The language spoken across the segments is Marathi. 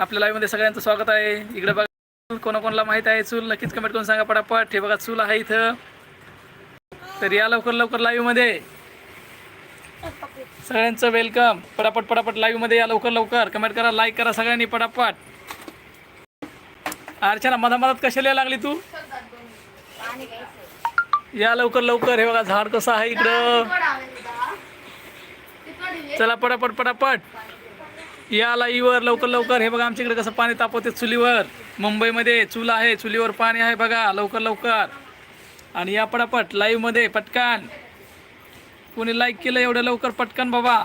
आपल्या लाईव्हमध्ये सगळ्यांचं स्वागत आहे. इकडे बघा कोणाकोणाला माहीत आहे चूल? नक्कीच कमेंट करून सांगा पटापट. हे बघा चूल आहे इथं. तर या लवकर लवकर लाईव्हमध्ये सगळ्यांचं वेलकम पटापट पटापट लाईव्हमध्ये या लवकर लवकर. कमेंट करा लाईक करा सगळ्यांनी पटापट. अर्चना मधा मधात कशाला लागली तू? या लवकर लवकर. हे बघा झाड कसं आहे इकडं. चला पटापट पटापट. या लाईवर लवकर लवकर. हे बघा आमच्याकडे कसं पाणी तापवते चुलीवर. मुंबईमध्ये चूल आहे चुलीवर पाणी आहे बघा. लवकर लवकर. आणि या पटापट लाईव्हमध्ये पटकन. कोणी लाईक केलं एवढं लवकर पटकन बाबा.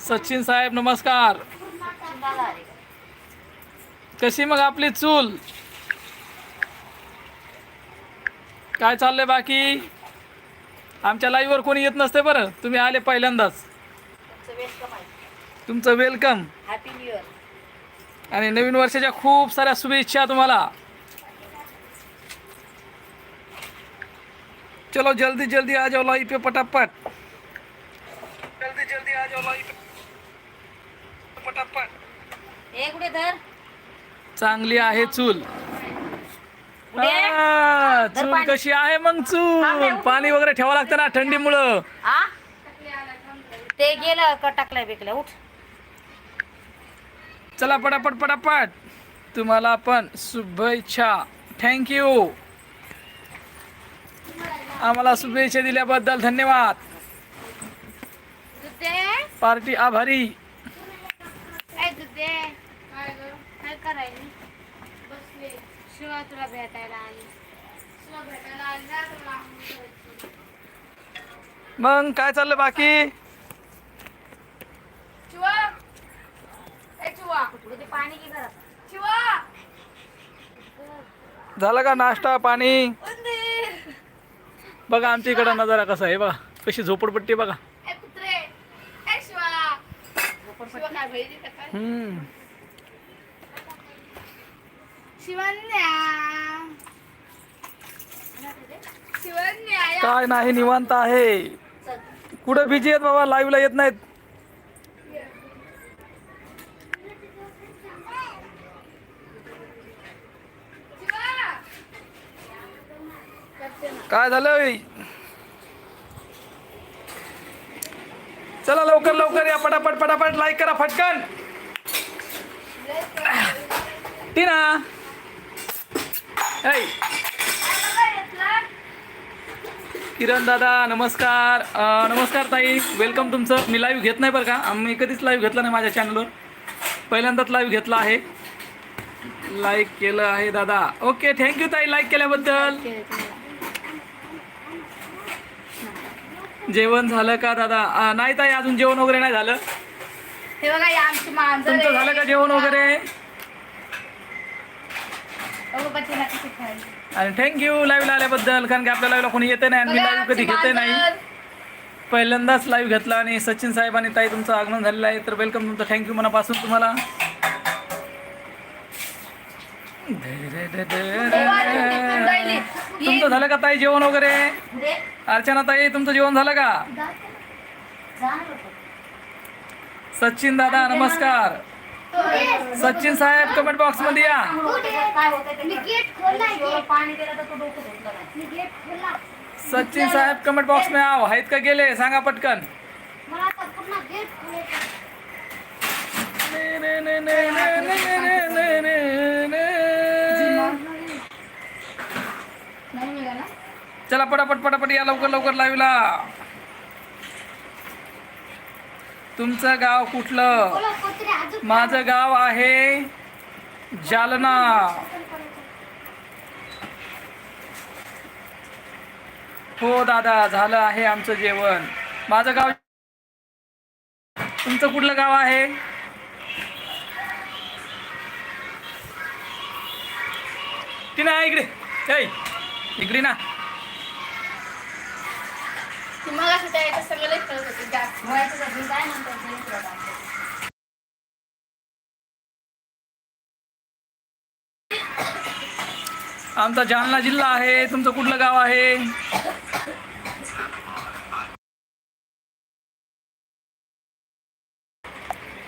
सचिन साहेब नमस्कार. कशी मग आपली चूल? काय चाललंय बाकी? आमच्या लाईव्हवर कोणी येत नसते बरं. तुम्ही आले पहिल्यांदाच. तुमचं वेलकम हॅपी न्यू इयर आणि नवीन वर्षाच्या खूप साऱ्या शुभेच्छा तुम्हाला. चलो जल्दी जल्दी आ जाओ लाइव पे फटाफट जल्दी जल्दी आ जाओ लाइव पे कुठे धर? चांगली आहे चूल. चूल. कशी आहे मग चूल? पाणी वगैरे ठेवावं लागतं ना थंडीमुळं. आ ते गेलं का बिकलं. उठ. चला पटापट पटापट. तुम्हाला पण शुभेच्छा. थँक्यू आम्हाला शुभेच्छा दिल्याबद्दल धन्यवाद. पार्टी आभारी. मग काय चाललं बाकी शिवा ए शिवा. कुठे ते पाणी की घरात. शिवा. झालं का नाश्ता पाणी? उंदीर. बघा आमच्या इकडं नजारा कसा आहे बघा. कशी झोपडपट्टी बघा. ए कुत्रे. ए शिवा. शिवा काय भैरी का काय हम्म. शिवन्या शिवन्या या. काय नाही निवांत आहे. कुठं बिजी आहेत बाबा? लाईव्हला येत नाहीत. काय झालं? चला लवकर लवकर या पटापट पटापट. लाईक करा फटकन. टीना. ऐ किरण दादा नमस्कार. नमस्कार ताई. वेलकम तुमचं. मी लाईव्ह घेत नाही बरं का? आम्ही कधीच लाईव्ह घेतला नाही माझ्या चॅनलवर पहिल्यांदाच लाईव्ह घेतला आहे. लाईक केलं आहे दादा. ओके थँक्यू ताई. लाईक केल्याबद्दल. जेवण झालं का दादा नाही ताई अजून जेवण वगैरे नाही झालं हे बघा ही आमची मांजर तुमचं. झालं का जेवण वगैरे. आणि थँक्यू लाईव्हला आल्याबद्दल कारण की आपल्या लाईव्हला कोणी येते नाही आणि मी लाईव्ह कधी घेते नाही. पहिल्यांदाच लाईव्ह घेतला आणि सचिन साहेब आणि ताई तुमचं आगमन झालेलं आहे तर वेलकम तुमचं थँक्यू मनापासून तुम्हाला तुमचं झालं का ताई जेवण वगैरे दे. अर्चना ताई तुमचं जेवण झालं का जा ना लोकं. सचिन दादा नमस्कार सचिन साहेब कमेंट बॉक्समध्ये या काय होतंय ते कर. शिवाला पाणी दिलं तर तो डोकं धुतलं नाही. सचिन साहेब कमेंट बॉक्स में आओ आहेत का गेले सांगा पटकन नाही चला पटापट पटापट या लवकर लवकर लाईव्हला तुमचं गाव कुठलं? माझं गाव आहे जालना. हो दादा झालं आहे आमचं जेवण. माझं गाव तुमचं कुठलं गाव आहे? ती ना इकडे. ऐ इकडे ना. ती मगाशी त्या याच्यात सगळं लई कळत होती. जास्त. वयाचं जर काय म्हणतात आमचा जालना जिल्हा आहे तुमचं कुठलं गाव आहे?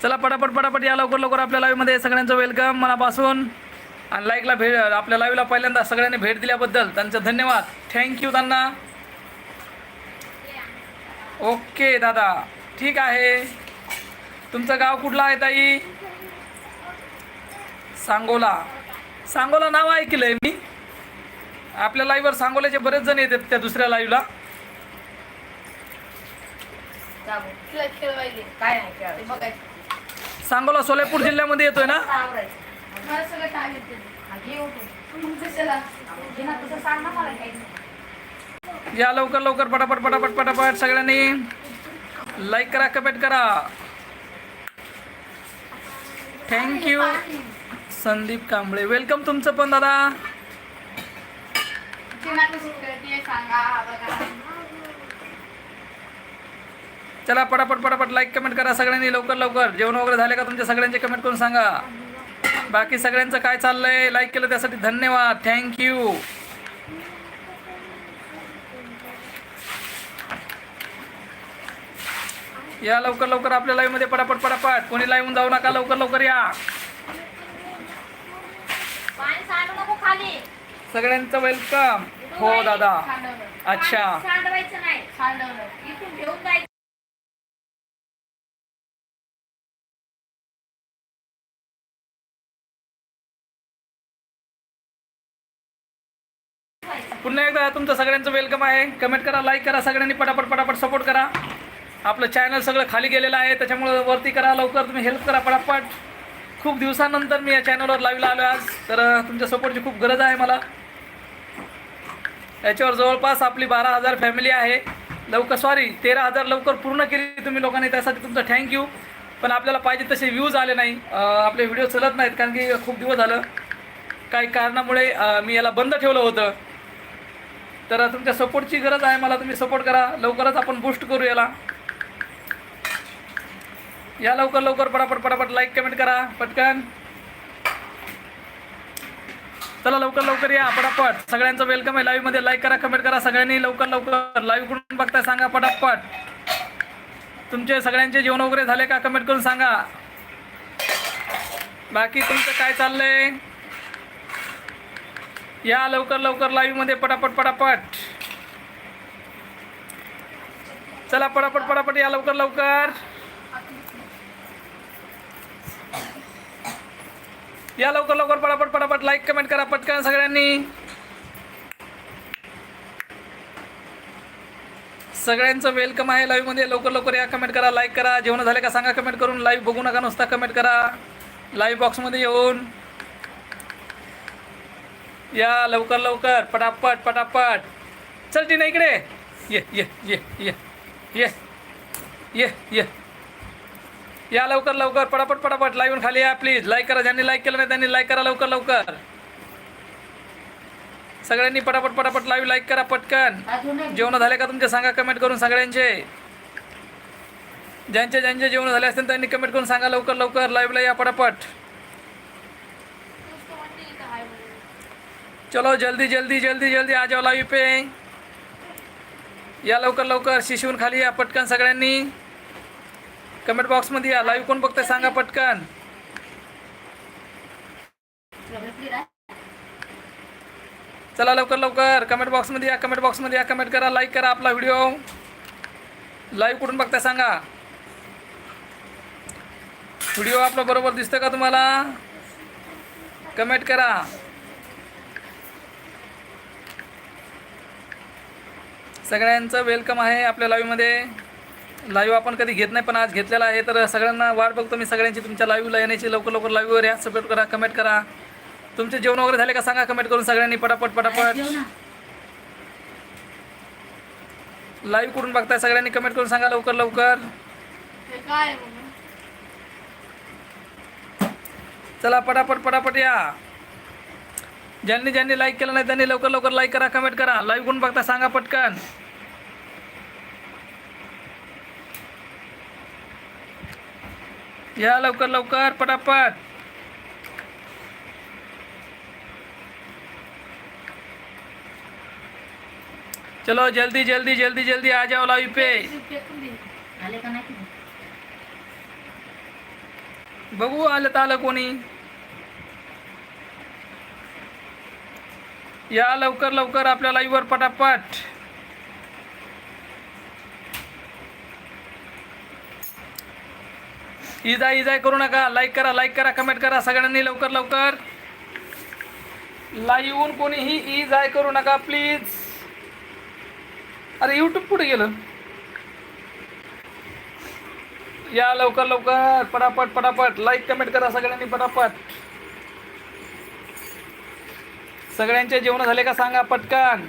चला पटापट पटापट या लवकर लवकर आपल्या लाईव्हमध्ये सगळ्यांचं वेलकम मनापासून. आणि लाईकला भेट आपल्या लाईव्हला पहिल्यांदा सगळ्यांनी भेट दिल्याबद्दल त्यांचं धन्यवाद. थँक्यू त्यांना. ओके दादा. ठीक आहे. तुमचं गाव कुठलं आहे ताई? सांगोला. सांगोला नाव ऐकलं आहे मी. आपल्या लाईव्हवर सांगोल्याचे बरेच जण येतात त्या दुसऱ्या लाईव्हला सांगोला सोलापूर जिल्ह्यामध्ये येतोय ना? या लवकर लवकर पटापट पटापट पटापट सगळ्यांनी लाईक करा कमेंट करा. थँक्यू संदीप कांबळे. वेलकम तुमचं पण दादा. चला पटापट पटापट लाईक कमेंट करा सगळ्यांनी लवकर लवकर. जेवण वगैरे झाले का तुमच्या सगळ्यांचे कमेंट करून सांगा. बाकी सगळ्यांचं काय चाललंय? लाईक केलं त्यासाठी धन्यवाद. थँक्यू या लवकर लवकर आपल्या लाईव्हमध्ये पटापट पटापट. कोणी लाईव्ह जाऊ नका लवकर लवकर या. सगळ्यांचं वेलकम हो दादा. अच्छा. पाणी सांडवायचं नाही. सांडवलं. इथून घेऊन जायचं पुन्हा एकदा तुमचं सगळ्यांचं वेलकम आहे. कमेंट करा लाईक करा सगळ्यांनी पटापट पटापट सपोर्ट करा. आपलं चॅनल सगळं खाली गेलेलं आहे त्याच्यामुळं वरती करा लवकर तुम्ही हेल्प करा पटापट. खूप दिवसानंतर मी या चॅनलवर लाईव्हला आलो आज. तर तुमच्या सपोर्टची खूप गरज आहे मला. याच्यावर जवळपास आपली बारा हजार फॅमिली आहे. लवकर सॉरी तेरा हजार लवकर पूर्ण केली तुम्ही लोकांनी त्यासाठी तुमचं थँक्यू पण आपल्याला पाहिजे तसे व्ह्यूज आले नाही. आपले व्हिडिओ चलत नाहीत कारण की खूप दिवस झालं. काही कारणामुळे मी याला बंद ठेवलं होतं. तर तुमच्या सपोर्टची गरज आहे मला तुम्ही सपोर्ट करा. लवकरच आपण बूस्ट करू याला. या लवकर लवकर पटापट पटापट लाईक कमेंट करा पटकन. चला लवकर लवकर या पटापट. सगळ्यांचं वेलकम आहे. लाईव्हमध्ये लाईक करा कमेंट करा. सगळ्यांनी लवकर लवकर लाईव्ह कुठून बघताय सांगा पटापट. तुमचे सगळ्यांचे जेवण वगैरे झाले का? कमेंट करून सांगा. बाकी तुमचं काय चाललंय? या लवकर लवकर लाईव्हमध्ये पटापट पटापट. चला पटापट पटापट या लवकर लवकर. या लवकर लवकर पटापट पटापट लाईक कमेंट करा पटकन सगळ्यांनी. सगळ्यांचं वेलकम आहे लाईव्हमध्ये. लवकर लवकर या कमेंट करा लाईक करा. जेवण झाले का सांगा कमेंट करून. लाईव्ह बघू नका नुसता कमेंट करा. लाईव्ह बॉक्समध्ये येऊन. या लवकर लवकर. पटापट पटापट. चल टीना इकडे. ये ये ये ये. ये ये ये. या लवकर लवकर पटापट पटापट. लाईव्ह खाली या प्लीज लाईक करा. ज्यांनी लाईक केलं नाही त्यांनी लाईक करा लवकर लवकर. सगळ्यांनी पटापट पटापट लाईव्ह लाईक करा पटकन. जेवण झाले का तुमचे? सांगा कमेंट करून सगळ्यांचे. ज्यांचे ज्यांचे जेवण झाले असतील त्यांनी कमेंट करून सांगा लवकर लवकर. लाईव्हला या पटापट. चलो जल्दी जल्दी जल्दी जल्दी. आ जाओ लाईव्ह पे. या लवकर लवकर. शिशून खाली या पटकन सगळ्यांनी. कमेंट बॉक्समध्ये या. लाईव्ह कोण बघताय सांगा पटकन. चला लवकर लवकर. कमेंट बॉक्समध्ये या कमेंट बॉक्समध्ये या. कमेंट करा लाईक करा आपला व्हिडिओ लाईव्ह कुठून बघताय सांगा. व्हिडिओ आपला बरोबर दिसतं का तुम्हाला? कमेंट करा. सगळ्यांचं वेलकम आहे आपल्या लाईव्हमध्ये लाईव्ह आपण कधी घेत नाही पण आज घेतलेला आहे. तर सगळ्यांना वाट बघतो मी सगळ्यांची. तुमच्या लाईव्हला येण्याची लवकर लवकर लाईव्हवर या. सपोर्ट करा कमेंट करा. तुमचे जेवण वगैरे झाले का? सांगा कमेंट करून सगळ्यांनी पटापट पटापट. लाईव्ह कुठून बघताय? सगळ्यांनी कमेंट करून सांगा लवकर लवकर? चला पटापट पटापट या. ज्यांनी ज्यांनी लाईक केलं नाही त्यांनी लवकर लवकर लाईक करा कमेंट करा. लाईव्ह कुठून बघता सांगा पटकन. या लवकर लवकर पटापट. चलो जल्दी जल्दी जल्दी जल्दी आ जाओ लाईव्ह पे. आले बघू आलं तर आलं कोणी? या लवकर लवकर आपल्या लाईव्हवर पटापट. इजा इजाय करू नका. लाईक करा लाईक करा कमेंट करा. सगळ्यांनी लवकर लवकर. लाईव्हून कोणीही ई जाय करू नका प्लीज अरे यूट्यूब पुढे गेलं? या लवकर लवकर. पटापट पटापट. लाईक कमेंट करा सगळ्यांनी पटापट. सगळ्यांचे जेवण झाले का सांगा पटकन.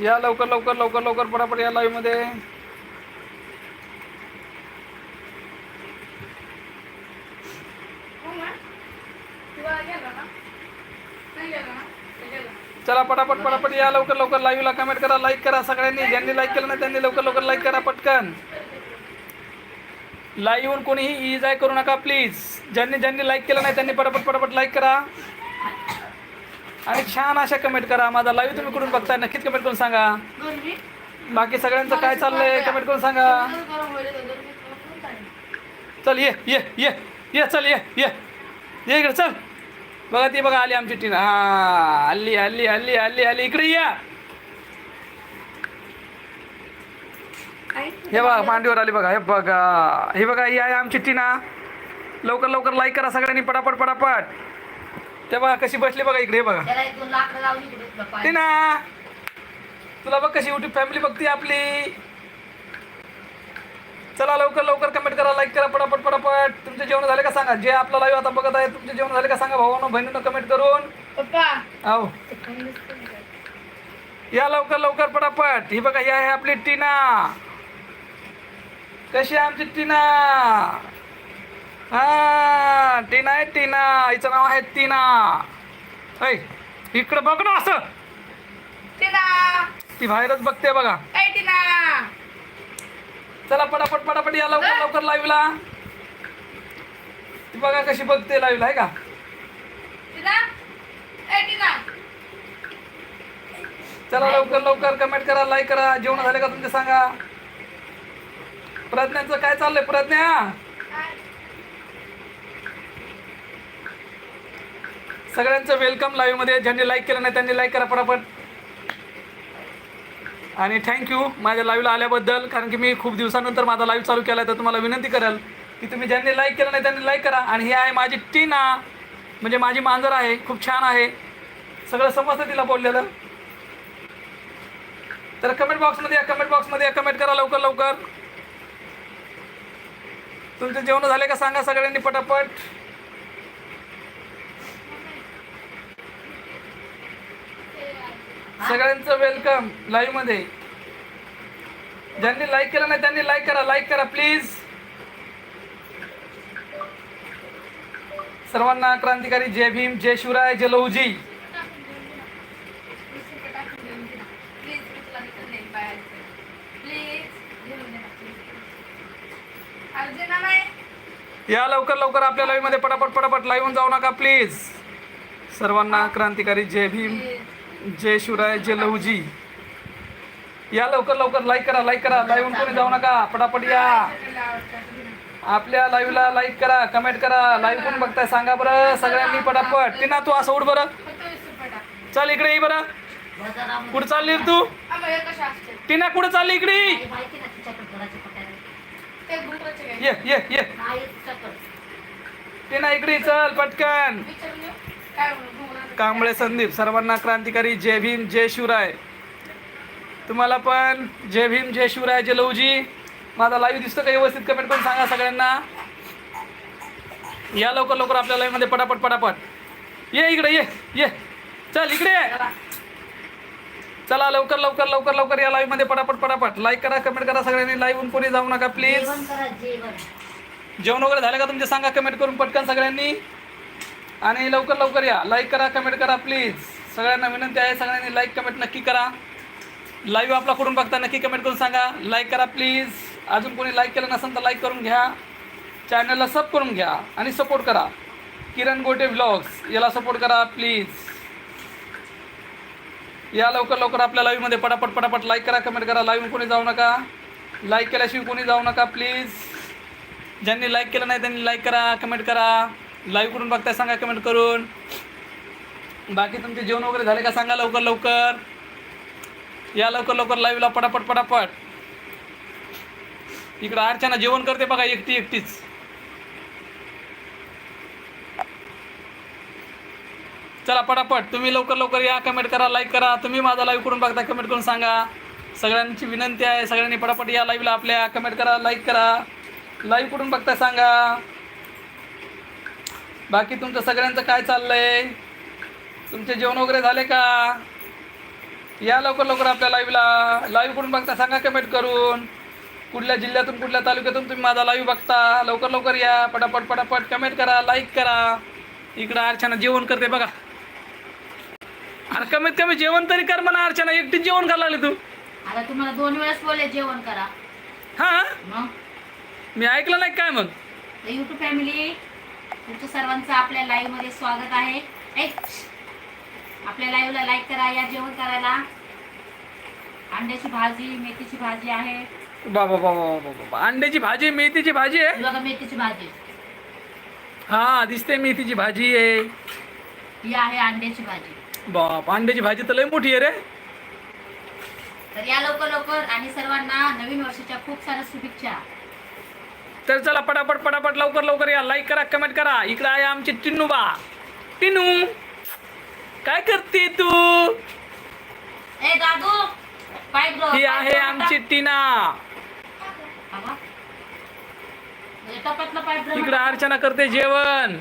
या लवकर लवकर लवकर लवकर पटापट या लाईव्हमध्ये चला पटापट पटापट या लवकर लवकर लाईव्हला कमेंट करा लाईक करा सगळ्यांनी. ज्यांनी लाईक केलं नाही त्यांनी लवकर लवकर लाईक करा पटकन. लाईव्ह कोणीही ई जाय करू नका प्लीज ज्यांनी ज्यांनी लाईक केलं नाही त्यांनी पटापट पटापट लाईक करा. आणि छान अशा कमेंट करा. माझा लाईव्ह तुम्ही कुठून बघताय नक्कीच कमेंट करून सांगा. बाकी सगळ्यांचं काय चाललंय कमेंट करून सांगा. चल ये ये ये ये चल ये ये. ये इकडे चल. बघा ती बघा आली आमची टीम हा हल्ली हल्ली हल्ली हल्ली हल्ली इकडे या. हे बघा मांडीवर आली बघा. हे बघा. हे बघा ही आहे आमची टीना लवकर लवकर लाईक करा सगळ्यांनी. पटापट पटापट. ते बघा कशी बसली बघा इकडे बघा. त्याला एक दोन लाकडं लावली इकडे तुला पाय. टीना तुला बघ कशी युट्यूब फॅमिली बघते आपली. चला लवकर लवकर कमेंट करा लाईक करा पटापट पटापट. तुमचे जेवण झाले का सांगा? जे आपला लाईव्ह आता बघत आहे तुमचे जेवण झाले का सांगा? भावानं बहिणीनं कमेंट करून. पप्पा. ते नसतं ना. या लवकर लवकर पटापट. ही बघा ही आहे आपली टीना. कशी आहे आमची टीना? हा टीना आहे टीना. हिचं नाव आहे टीना. ऐ इकडं बघ ना असं. टीना. ती बाहेरच बघते बघा. टीना. चला पटापट पटापट या लवकर लवकर लाईव्हला ती बघा कशी बघते लाईव्हला आहे का? टीना? ए टीना. चला लवकर लवकर कमेंट करा लाईक करा. जेवण झाले का तुमचे सांगा. प्रज्ञाचं काय चाललंय प्रज्ञा? सगळ्यांचं वेलकम लाईव्हमध्ये. ज्यांनी लाईक केलं नाही त्यांनी लाईक करा पटापट. आणि थँक्यू माझ्या लाईव्हला आल्याबद्दल. कारण की मी खूप दिवसानंतर माझा लाईव्ह चालू केला आहे तर तुम्हाला विनंती करेल की तुम्ही ज्यांनी लाईक केलं नाही त्यांनी लाईक करा. आणि हे आहे माझी टीना. म्हणजे माझी मांजर आहे. खूप छान आहे. सगळं समजतं तिला बोललेलं. तर कमेंट बॉक्समध्ये या कमेंट बॉक्समध्ये या. कमेंट करा लवकर लवकर. तुमचे जेवण झाले का सांगा सगळ्यांनी पटापट. सगळ्यांचं वेलकम लाईव्हमध्ये. ज्यांनी लाईक केलं नाही त्यांनी लाईक करा लाईक करा प्लीज सर्वांना क्रांतिकारी जय भीम जय शिवराय जय लहुजी. या लवकर लवकर आपल्या लाईव्हमध्ये पटापट पटापट लाईव्ह जाऊ नका प्लीज सर्वांना क्रांतिकारी जय भीम. जय शिवराय जय लहुजी या लवकर लवकर लाईक करा लाईक करा. लाईव्ह कोणी जाऊ नका. पटापट या. आपल्या लाईव्हला लाईक करा कमेंट करा. लाईव्ह कोण बघताय सांगा बरं. सगळ्यांनी पटापट. टीना तू असं उठ बरं. चल इकडे ये बरं. कुठं चालली तू? टीना कुठं चालली इकडे? ये. ये ये. टीना इकडे चल पटकन. कांबळे संदीप सर्वांना क्रांतिकारी जय भीम जय शिवराय. तुम्हाला पण जय भीम जय शिवराय जय लवजी. माझा लाईव्ह दिसतो का व्यवस्थित? कमेंट करून सांगा सगळ्यांना. या लवकर लवकर आपल्या live मध्ये पटापट पटापट. ये इकडे ये ये. चल इकडे. चला लवकर लवकर लवकर लवकर या live मध्ये पटापट पटापट. लाईक करा कमेंट करा सगळ्यांनी. लाईव्ह कोणी जाऊ नका प्लीज जेवण वगैरे झालं का तुमचे? सांगा कमेंट करून पटकन सगळ्यांनी. आणि लवकर लवकर या. लाईक करा कमेंट करा प्लीज सगळ्यांना विनंती आहे सगळ्यांनी लाईक कमेंट नक्की करा. लाईव्ह आपला कुठून बघता नक्की कमेंट करून सांगा. लाईक करा प्लीज अजून कोणी लाईक केलं नसेल तर लाईक करून घ्या. चॅनलला सब करून घ्या आणि सपोर्ट करा. किरण गोटे व्लॉग्स याला सपोर्ट करा प्लीज या लवकर लवकर आपल्या लाईव्हमध्ये पटापट पटापट लाईक करा कमेंट करा. लाईव्ह कोणी जाऊ नका. लाईक केल्याशिवाय कोणी जाऊ नका प्लीज ज्यांनी लाईक केलं नाही त्यांनी लाईक करा कमेंट करा. लाईव्ह करून बघताय सांगा कमेंट करून. बाकी तुमचे जेवण वगैरे झाले का? सांगा लवकर लवकर. या लवकर लवकर लाईव्हला पटापट पटापट. इकडं अर्चना जेवण करते बघा एकटी एकटीच. चला पटापट. तुम्ही लवकर लवकर या. कमेंट करा लाईक करा. तुम्ही माझा लाईव्ह करून बघता कमेंट करून सांगा. सगळ्यांची विनंती आहे. सगळ्यांनी पटापट या लाईव्हला आपल्या. कमेंट करा लाईक करा. लाईव्ह करून बघता सांगा. बाकी तुमचं सगळ्यांचं काय चाललंय? तुमचे जेवण वगैरे झाले का? या लवकर लवकर आपल्या लाईव्हला लाईव्ह करून बघता सांगा कमेंट करून. कुठल्या जिल्ह्यातून कुठल्या तालुक्यातून तुम्ही माझा लाईव्ह बघता? लवकर लवकर या. पटापट पटापट कमेंट करा लाईक करा. इकडं अर्चना जेवण करते बघा. अरे कमीत कमी जेवण तरी कर म्हणा अर्चना. एकटीच जेवण करायला लागली तू. आता तुम्हाला दोन वेळेस बोलले जेवण करा. हां? मग? मी ऐकलं नाही काय मग? युट्यूब फॅमिली तुमच्या सर्वांचं आपल्या लाईव्हमध्ये स्वागत आहे. आपल्या लाईव्हला लाईक करा या जेवण करायला. अंड्याची भाजी मेथीची भाजी आहे. बाबा बाबा बाबा अंड्याची भाजी मेथीची भाजी आहे? बघा मेथीची भाजी. हा दिसते मेथीची भाजी आहे. ही आहे अंड्याची भाजी. बाप अंड्याची भाजी तर लय मोठी आहे रे. तर या लवकर लवकर आणि सर्वांना नवीन वर्षाच्या खूप साऱ्या शुभेच्छा. तर चला पटापट पटापट लवकर लवकर या. लाईक करा कमेंट करा. इकडे आहे आमची टिन्नू बा टिनू काय करते तू? ही आहे आमची टीना. ड्रम इकडे अर्चना करते जेवण.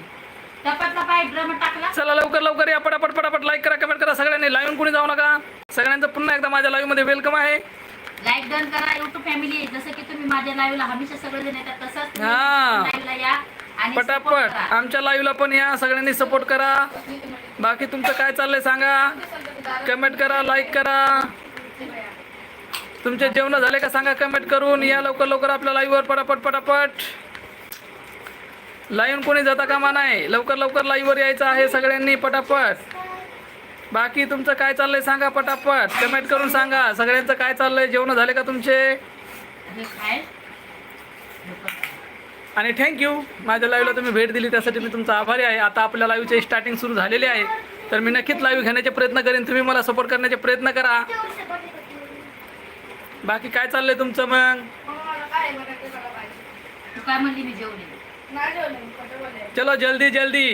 चला लवकर लवकर या. पटापट पटापट लाईक करा कमेंट करा. सगळ्यांनी लाईव्ह कुणी जाऊ नका. सगळ्यांचं पुन्हा एकदा माझ्या लाईव्हमध्ये वेलकम आहे. लाईक डन करा. युट्यूब फॅमिली जसं की तुम्ही माझ्या लाईव्हला हमेशा सगळेजण येतात तसंच हा. लाईव्हला या आणि support पटापट. करा. आमच्या लाईव्हला पण या. सगळ्यांनी सपोर्ट करा. बाकी तुमचं काय चाललंय सांगा. कमेंट करा लाईक करा. तुमचे जेवण झाले का सांगा कमेंट करून. या लवकर लवकर आपल्या लाईव्हवर पटापट पटापट. लाईव्ह कोणी जाता कामा नाही. लवकर लवकर लाईव्हवर यायचं आहे सगळ्यांनी पटापट. बाकी तुमचं काय चाललंय सांगा पटापट. कमेंट करून सांगा. सगळ्यांचं काय चाललंय? जेवण झाले का तुमचे? आणि थँक्यू माझ्या लाईव्हला तुम्ही भेट दिली त्यासाठी मी तुमचा आभारी आहे. आता आपल्या लाईव्हचे स्टार्टिंग सुरू झालेली आहे. तर मी नक्कीच लाईव्ह घेण्याचे प्रयत्न करेन. तुम्ही मला सपोर्ट करण्याचे प्रयत्न करा. बाकी काय चाललंय तुमचं मग. चलो जल्दी जल्दी.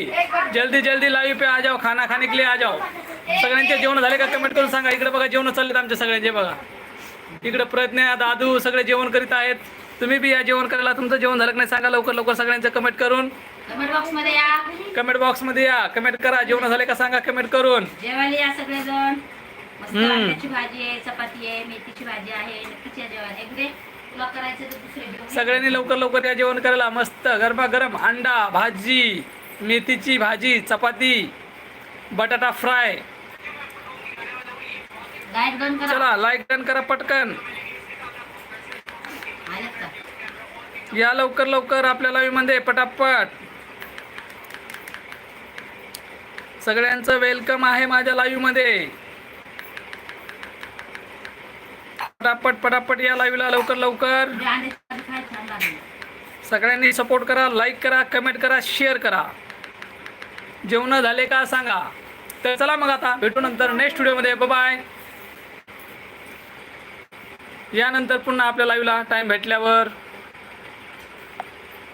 जल्दी जल्दी लाईव्ह पे आ जाओ. खाना खाने के लिए आ जाओ. सगळ्यांचे जेवण झाले का? कमेंट करून सांगा. इकडे बघा जेवण चाललेत आमचे सगळ्यांचे बघा. इकडे प्रज्ञा दादू सगळे जेवण करीत आहेत. तुम्ही बी या जेवण करायला. तुमचं जेवण झालं का नाही सांगा लवकर लवकर सगळ्यांचं कमेंट करून. कमेंट बॉक्समध्ये या. कमेंट बॉक्समध्ये या. कमेंट करा. जेवण झाले का सांगा कमेंट करून. जेवायला या सगळेजण. मस्त हम्म. अंड्याची भाजी आहे चपाती आहे मेथीची भाजी आहे नक्कीच या जेवायला. एक दे तुला करायचं तर दुसरे जेवण घे. सगळ्यांनी लवकर लवकर या जेवण करायला. मस्त. गरमागरम अंडा भाजी मेथीची भाजी चपाती बटाटा फ्राय. लाइट डन करा. चला लाईक डन करा पटकन. या लवकर लवकर आपल्या लाईव्हमध्ये पटापट. सगळ्यांचं वेलकम आहे माझ्या लाईव्हमध्ये पटापट पटापट या लाईव्हला लवकर लवकर. सगळ्यांनी सपोर्ट करा लाईक करा कमेंट करा शेअर करा. जेवण झाले का सांगा. तर चला मग आता भेटू नंतर नेक्स्ट व्हिडिओमध्ये बाय यानंतर पुन्हा आपल्या लाईव्हला टाईम भेटल्यावर